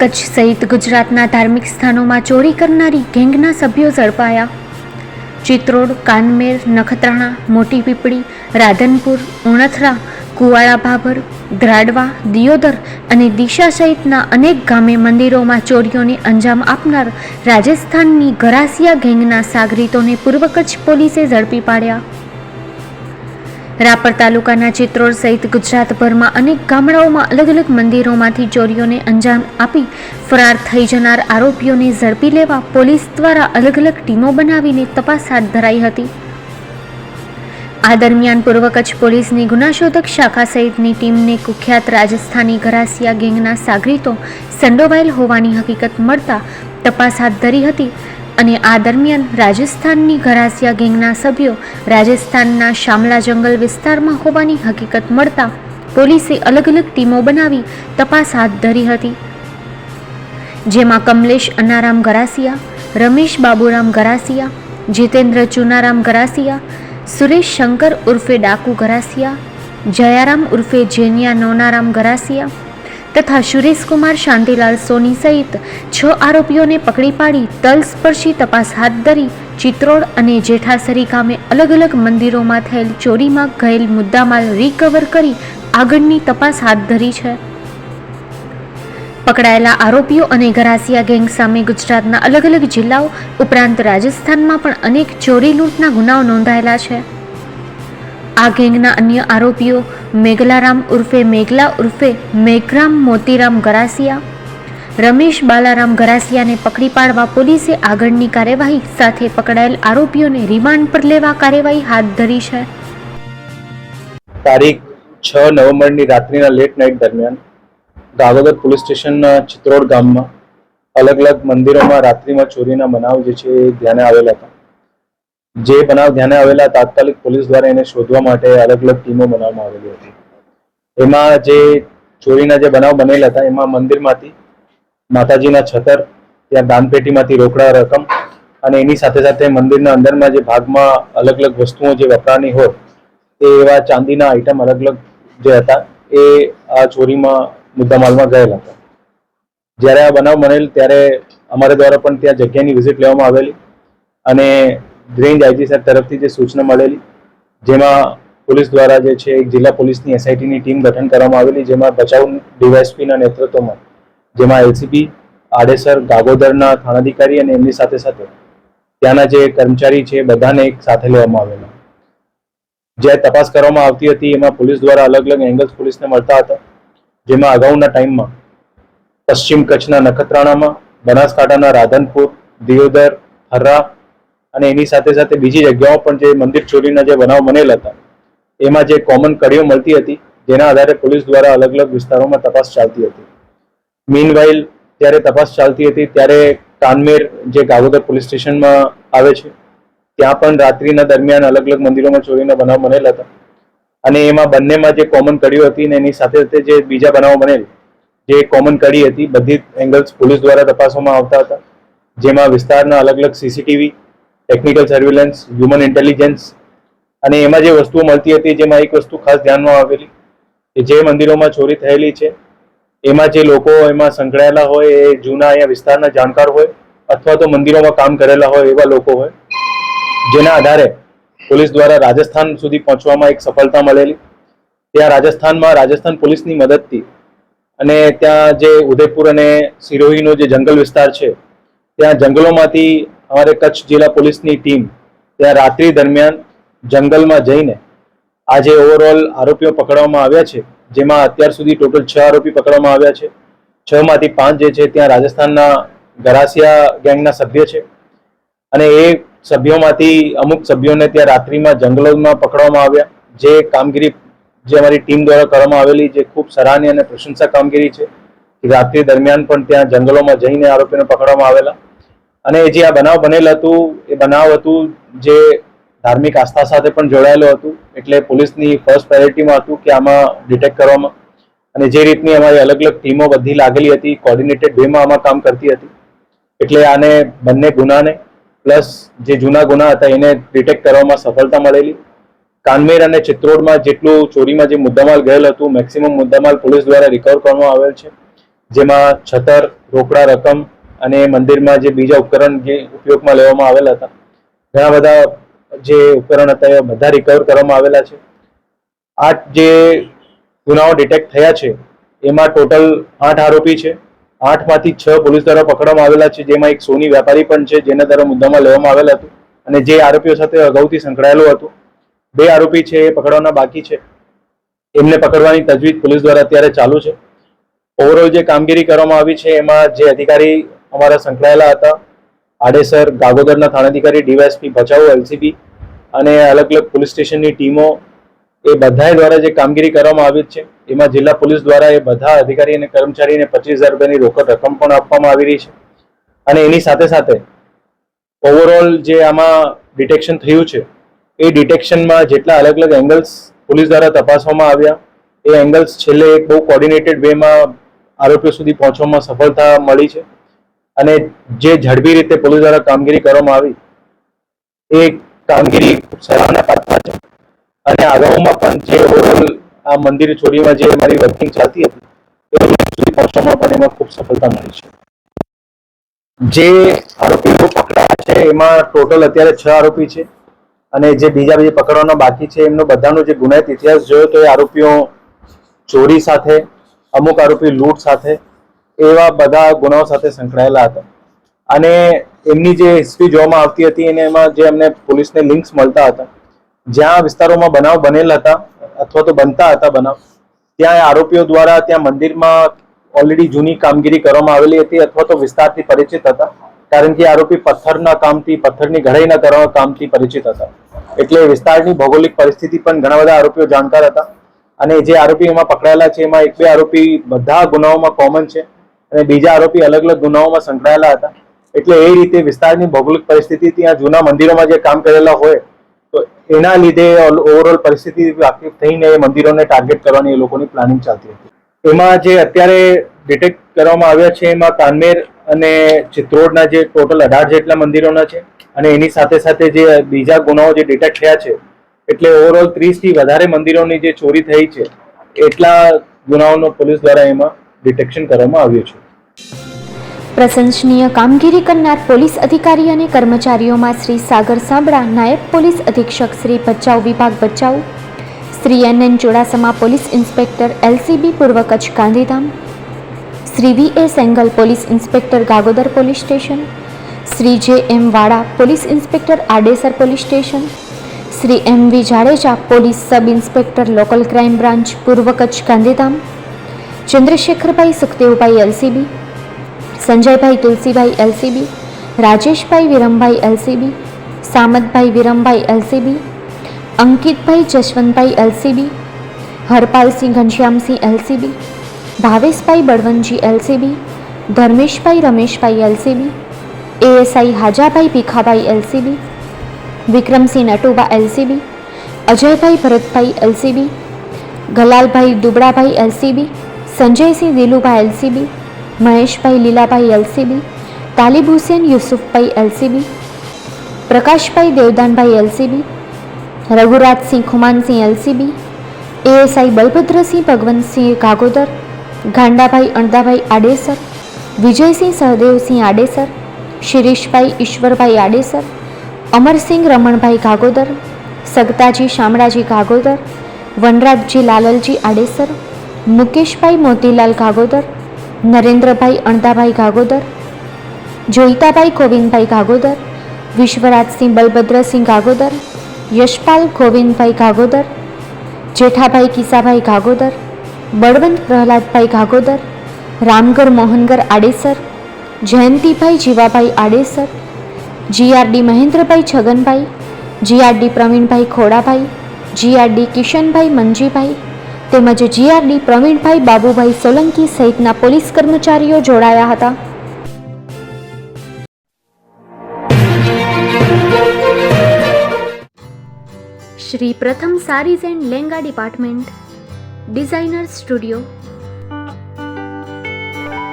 કચ્છ સહિત ગુજરાતના ધાર્મિક સ્થાનોમાં ચોરી કરનારી ગેંગના સભ્યો ઝડપાયા. ચિત્રોડ, કાનમેર, નખત્રાણા મોટી પીપળી રાધનપુર, ઉણથરા કુવાળા ભાભર ગ્રાડવા દિયોદર અને દિશા સહિતના અનેક ગામે મંદિરોમાં ચોરીઓને અંજામ આપનાર રાજસ્થાનની ગરાસિયા ગેંગના સાગરીતોને પૂર્વ કચ્છ પોલીસે ઝડપી પાડ્યા. રાપર તાલુકાના ચિત્રોડ સહિત ગુજરાતભરમાં અનેક ગામડાઓમાં અલગ અલગ મંદિરોમાંથી ચોરીઓને અંજામ આપી ફરાર થઈ જનાર આરોપીઓને ઝડપી લેવા પોલીસ દ્વારા અલગ અલગ ટીમો બનાવીને તપાસ હાથ ધરાઈ હતી. આ દરમિયાન પૂર્વ કચ્છ પોલીસની ગુનાશોધક શાખા સહિતની ટીમને કુખ્યાત રાજસ્થાની ઘરાસિયા ગેંગના સાગરીતો સંડોવાયેલ હોવાની હકીકત મળતા તપાસ હાથ ધરી હતી. અને આ દરમિયાન રાજસ્થાનની ગરાસિયા ગેંગના સભ્યો રાજસ્થાનના શામલા જંગલ વિસ્તારમાં હોવાની હકીકત મળતા પોલીસે અલગ અલગ ટીમો બનાવી તપાસ હાથ ધરી હતી. જેમાં કમલેશ અનારામ ગરાસિયા રમેશ બાબુરામ ગરાસિયા જીતેન્દ્ર ચુનારામ ગરાસિયા સુરેશ શંકર ઉર્ફે ડાકુ ગરાસિયા જયારામ ઉર્ફે જેનિયા નોનારામ ગરાસિયા તથા સુરેશકુમાર શાંતિલાલ સોની સહિત છ આરોપીઓને પકડી પાડી તલસ્પર્શી તપાસ હાથ ધરી ચિત્રોડ અને જેઠાસરી ગામે અલગ અલગ મંદિરોમાં થયેલ ચોરીમાં ગયેલ મુદ્દામાલ રિકવર કરી આગળની તપાસ હાથ ધરી છે. પકડાયેલા આરોપીઓ અને ગરાસિયા ગેંગ સામે ગુજરાતના અલગ અલગ જિલ્લાઓ ઉપરાંત રાજસ્થાનમાં પણ અનેક ચોરી લૂંટના ગુનાઓ નોંધાયેલા છે. આ ગેંગના અન્ય આરોપીઓ મેઘલારામ ઉર્ફે મેઘલા ઉર્ફે મેઘરામ મોતીરામ ગરાસિયા, રમેશ બાલારામ ગરાસિયાને પકડી પાડવા પોલીસે આગળની કાર્યવાહી સાથે પકડાયેલ આરોપીઓને રિમાન્ડ પર લેવા કાર્યવાહી હાથ ધરી છે. તારીખ છ નવેમ્બરની રાત્રિના લેટ નાઇટ દરમિયાન ગાગોદર પોલીસ સ્ટેશનના ચિત્રોડ ગામમાં અલગ અલગ મંદિરોમાં રાત્રિમાં ચોરીના બનાવ જે છે એ ધ્યાને આવેલા હતા. જે બનાવ ધ્યાને આવેલા તાત્કાલિક પોલીસ દ્વારા એને શોધવા માટે અલગ અલગ ટીમો બનાવવામાં આવેલી હતી. એમાં જે ચોરીના જે બનાવ બનેલા હતા, એમાં મંદિરમાંથી માતાજીના છતર, ત્યાં દાનપેટીમાંથી રોકડા રકમ અને એની સાથે સાથે મંદિરના અંદરમાં જે ભાગમાં અલગ અલગ વસ્તુઓ જે વપરાની હોય એ એવા ચાંદીના આઈટમ અલગ અલગ જે હતા, એ આ ચોરીમાં મુદ્દામાલમાં ગયેલા હતા. જ્યારે આ બનાવ બનેલ ત્યારે અમારા દ્વારા પણ ત્યાં જગ્યાની વિઝિટ લેવામાં આવેલી અને રેન્જ આઈજી સાહેબ તરફથી જે સૂચના મળેલી, જેમાં પોલીસ દ્વારા જે છે એક જિલ્લા પોલીસની એસઆઈટીની ટીમ ગઠન કરવામાં આવેલી, જેમાં બચાવ ડીવાયએસપીના નેતૃત્વમાં, જેમાં એલસીબી આડેસર, ગાગોદરના થાણાધિકારી અને એમની સાથે સાથે ત્યાંના જે કર્મચારી છે બધાને એક સાથે લેવામાં આવેલા. જે તપાસ કરવામાં આવતી હતી, એમાં પોલીસ દ્વારા અલગ અલગ એંગલ્સ પોલીસને મળતા હતા, જેમાં અગાઉના ટાઈમમાં પશ્ચિમ કચ્છના નખત્રાણામાં, બનાસકાંઠાના રાધનપુર, દિયોદર હર્રા અને એની સાથે સાથે બીજી જગ્યાઓ પણ જે મંદિર ચોરીના જે બનાવ બનેલા હતા, એમાં જે કોમન કડીઓ મળતી હતી, જેના આધારે પોલીસ દ્વારા અલગ અલગ વિસ્તારોમાં તપાસ ચાલતી હતી. મીનવાઇલ જ્યારે તપાસ ચાલતી હતી, ત્યારે કાનમેર જે ગાગોદર પોલીસ સ્ટેશનમાં આવે છે, ત્યાં પણ રાત્રિના દરમિયાન અલગ અલગ મંદિરોમાં ચોરીના બનાવ બનેલા હતા. અને એમાં બંનેમાં જે કોમન કડીઓ હતી ને એની સાથે સાથે જે બીજા બનાવો બનેલ, જે કોમન કડી હતી, બધી એંગલ્સ પોલીસ દ્વારા તપાસવામાં આવતા હતા, જેમાં વિસ્તારના અલગ અલગ CCTV technical surveillance human intelligence અને એમાં જે વસ્તુઓ મળતી હતી જેમાં એક વસ્તુ ખાસ ધ્યાનમાં આવેલી કે જે મંદિરોમાં ચોરી થયેલી છે, એમાં જે લોકો એમાં સંકળાયેલા હોય, એ જૂના અહીંયા વિસ્તારના જાણકાર હોય અથવા તો મંદિરોમાં કામ કરેલા હોય એવા લોકો હોય, જેના આધારે પોલીસ દ્વારા રાજસ્થાન સુધી પહોંચવામાં એક સફળતા મળેલી. ત્યાં રાજસ્થાનમાં રાજસ્થાન પોલીસની મદદથી અને ત્યાં જે ઉદયપુર અને સિરોહીનો જે જંગલ વિસ્તાર છે, ત્યાં જંગલોમાંથી અમારે કચ્છ જિલ્લા પોલીસની ટીમ ત્યાં રાત્રિ દરમિયાન જંગલમાં જઈને આજે ઓવરઓલ આરોપીઓ પકડવામાં આવ્યા છે, જેમાં અત્યાર સુધી ટોટલ છ આરોપી પકડવામાં આવ્યા છે. છ માંથી પાંચ જે છે ત્યાં રાજસ્થાનના ગરાસિયા ગેંગના સભ્ય છે. અને એ સભ્યોમાંથી અમુક સભ્યોને ત્યાં રાત્રિમાં જંગલોમાં પકડવામાં આવ્યા. જે કામગીરી જે અમારી ટીમ દ્વારા કરવામાં આવેલી, જે ખૂબ સરાહનીય અને પ્રશંસા કામગીરી છે રાત્રિ દરમિયાન પણ ત્યાં જંગલોમાં જઈને આરોપીને પકડવામાં આવેલા. અને જે આ બનાવ બનેલ હતું, એ બનાવ હતું જે ધાર્મિક આસ્થા સાથે પણ જોડાયેલું હતું, એટલે પોલીસની ફર્સ્ટ પ્રાયોરિટીમાં હતું કે આમાં ડિટેક્ટ કરવામાં. અને જે રીતની અમારી અલગ અલગ ટીમો બધી લાગેલી હતી કોર્ડિનેટેડ વેમાં આમાં કામ કરતી હતી. એટલે આને બંને ગુનાને પ્લસ જે જૂના ગુના હતા, એને ડિટેક્ટ કરવામાં સફળતા મળેલી. કાનમેર અને ચિત્રોડમાં જેટલું ચોરીમાં જે મુદ્દામાલ ગયેલ હતું મેક્સિમમ મુદ્દામાલ પોલીસ દ્વારા રિકવર કરવામાં આવેલ છે. જેમાં છતર, રોકડા રકમ અને મંદિરમાં જે બીજા ઉપકરણ જે ઉપયોગમાં લેવામાં આવેલા હતા, ઘણા બધા જે ઉપકરણ હતા એ બધા રિકવર કરવામાં આવેલા છે. આ જે ગુનાઓ ડિટેક્ટ થયા છે, એમાં ટોટલ આઠ આરોપી છે. આઠમાંથી છ પોલીસ દ્વારા પકડવામાં આવેલા છે, જેમાં એક સોની વેપારી પણ છે, જેના દ્વારા મુદ્દામાં લેવામાં આવેલ હતું. અને જે આરોપીઓ સાથે અગાઉથી સંકળાયેલું હતું. બે આરોપી છે, એ પકડવાના બાકી છે. એમને પકડવાની તજવીજ પોલીસ દ્વારા અત્યારે ચાલુ છે. ઓવરઓલ જે કામગીરી કરવામાં આવી છે, એમાં જે અધિકારી અમારા સંકળાયેલા હતા. આડેસર ગાગોદરના થાણાધિકારી, ડીવાયએસપી ભચાઉ, એલસીબી અને અલગ અલગ પોલીસ સ્ટેશનની ટીમો એ બધા દ્વારા જે કામગીરી કરવામાં આવી છે, એમાં જિલ્લા પોલીસ દ્વારા એ બધા અધિકારી અને કર્મચારીને પચીસ હજાર રૂપિયાની રોકડ રકમ પણ આપવામાં આવી રહી છે. અને એની સાથે સાથે ઓવરઓલ જે આમાં ડિટેક્શન થયું છે, એ ડિટેક્શનમાં જેટલા અલગ અલગ એંગલ્સ પોલીસ દ્વારા તપાસવામાં આવ્યા, એ એંગલ્સ છેલ્લે એક બહુ કોર્ડિનેટેડ વેમાં આરોપીઓ સુધી પહોંચવામાં સફળતા મળી છે. અને જે ઝડપી રીતે પોલીસ દ્વારા કામગીરી કરવામાં આવી, એ કામગીરી સરાહના પાત્ર છે. અને અગાઉમાં પણ જે ઓવરઓલ આ મંદિર ચોરીમાં જે અમારી વર્કિંગ ચાલતી હતી, એ સુધી પહોંચવામાં પણ એમાં ખૂબ સફળતા મળી છે. જે આરોપીઓ પકડાયા છે, એમાં ટોટલ અત્યારે છ આરોપી છે. અને જે બીજા બીજા પકડવાના બાકી છે, એમનો બધાનો જે ગુનાહિત ઇતિહાસ જોયો તો એ આરોપીઓ ચોરી સાથે, અમુક આરોપી લૂંટ સાથે એવા બધા ગુનાઓ સાથે સંકળાયેલા હતા. અને એમની જે હિસ્ટ્રી જોવામાં આવતી હતી, અને એમાં જે એમને પોલીસને લિંક્સ મળતા હતા. જ્યાં વિસ્તારોમાં બનાવ બનેલા હતા, અથવા તો બનતા હતા બનાવ, ત્યાં આરોપીઓ દ્વારા ત્યાં મંદિરમાં ઓલરેડી જૂની કામગીરી કરવામાં આવેલી હતી, અથવા તો વિસ્તારથી પરિચિત હતા. કારણ કે આરોપી પથ્થરના કામથી, પથ્થરની ઘડાઈના કરવા કામથી પરિચિત હતા. એટલે વિસ્તારની ભૌગોલિક પરિસ્થિતિ પણ ઘણા બધા આરોપીઓ જાણકાર હતા. અને જે આરોપી એમાં પકડાયેલા છે, એમાં એક બે આરોપી બધા ગુનાઓમાં કોમન છે. અને બીજા આરોપી અલગ અલગ ગુનાઓમાં સંકળાયેલા હતા. એટલે એ રીતે વિસ્તારની ભૌગોલિક પરિસ્થિતિ ત્યાં જૂના મંદિરોમાં જે કામ કરેલા હોય, તો એના લીધે ઓવરઓલ પરિસ્થિતિ વાકેફ થઈને એ મંદિરોને ટાર્ગેટ કરવાની એ લોકોની પ્લાનિંગ ચાલતી હતી. એમાં જે અત્યારે ડિટેક્ટ કરવામાં આવ્યા છે, એમાં કાનમેર અને ચિત્રોડના જે ટોટલ અઢાર જેટલા મંદિરોના છે અને એની સાથે સાથે જે બીજા ગુનાઓ જે ડિટેક્ટ થયા છે, એટલે ઓવરઓલ ત્રીસથી વધારે મંદિરોની જે ચોરી થઈ છે, એટલા ગુનાઓનો પોલીસ દ્વારા એમાં ડિટેક્શન કરવામાં આવ્યું છે. પ્રશંસનીય કામગીરી કરનાર પોલીસ અધિકારી અને કર્મચારીઓમાં શ્રી સાગર સાંભળા, નાયબ પોલીસ અધિક્ષક શ્રી ભચાઉ વિભાગ Bhachau, Shri N N Chudasama police inspector LCB પૂર્વ Kutch Gandhidham, Shri V A Sengal police inspector Gagodar police station, Shri J M Vada police inspector Adesar police station, Shri M V Jadeja police sub inspector local crime branch પૂર્વ Kutch Gandhidham, Chandrashekharbhai Sukhdevbhai LCB Sanjaybhai Tulsibhai LCB, Rajeshbhai Virambhai LCB, Samatbhai Virambhai LCB, Ankitbhai Jashwantbhai LCB, Harpalsinh Ghanshyamsinh LCB, Bhaveshbhai Balwantji LCB, Dharmeshbhai Rameshbhai LCB, ASI Hajabhai Bhikhabhai LCB, Vikramsinh Natuba LCB, Ajaybhai Bharatbhai LCB, Galalbhai Dubalabhai LCB, Sanjaysinh Dilubhai LCB Maheshbhai Lilabhai LCB Talib Husen Yusufbhai LCB Prakashbhai Devdanbhai LCB Raghurajsinh Khumansinh LCB ASI Balbhadrasinh Bhagwantsinh Gagodar Gandabhai Andabhai Adesar Vijaysinh Sahdevsinh Adesar Shirishbhai Ishwarbhai Adesar Amarsinh Ramanbhai Gagodar Sagtaji Shamlaji Gagodar Vanrajji Lalalji Adesar Mukeshbhai Motilal Gagodar Narendrabhai Andabhai Gagodar, Joitabhai Govindbhai Gagodar, Vishwarajsinh Balbhadrasinh Gagodar, Yashpal Govindbhai Gagodar, Jethabhai Kisabhai Gagodar, Balwant Prahladbhai Gagodar, Ramgar Mohangar Adesar, Jayantibhai Jivabhai Adesar, GRD Mahendrabhai Chhaganbhai, GRD Pravinbhai Khodabhai, GRD Kishanbhai Manjibhai તેમજ GRD Pravinbhai Babubhai Solanki સહિતના police કર્મચારીઓ જોડાયા હતા. Shri Pratham saris and lehenga department, designer studio.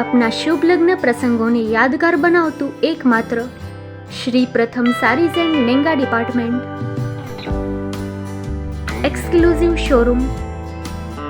આપના શુભ લગ્ન પ્રસંગોને યાદગાર બનાવતું એકમાત્ર Shri Pratham saris and lehenga department. Exclusive showroom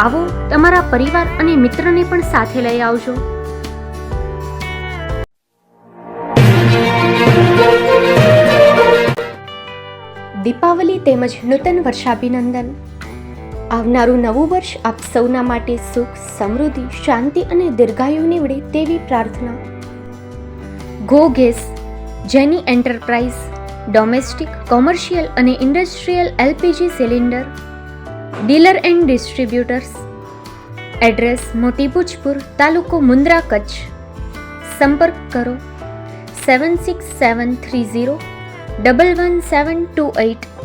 આવો તમારા પરિવાર અને મિત્રને પણ સાથે લઈ આવજો. દીપાવલી તેમજ નૂતન વર્ષાભિનંદન. આવનારું નવું વર્ષ આપ સૌના માટે સુખ, સમૃદ્ધિ, શાંતિ અને દીર્ઘાયુ નીવડે તેવી પ્રાર્થના. Go gas Jenny enterprise domestic commercial અને industrial LPG cylinder dealer and distributors. Address મોટી તાલુકો મુન્દ્રા કચ્છ. સંપર્ક કરો. Seven six seven three zero, double one seven two eight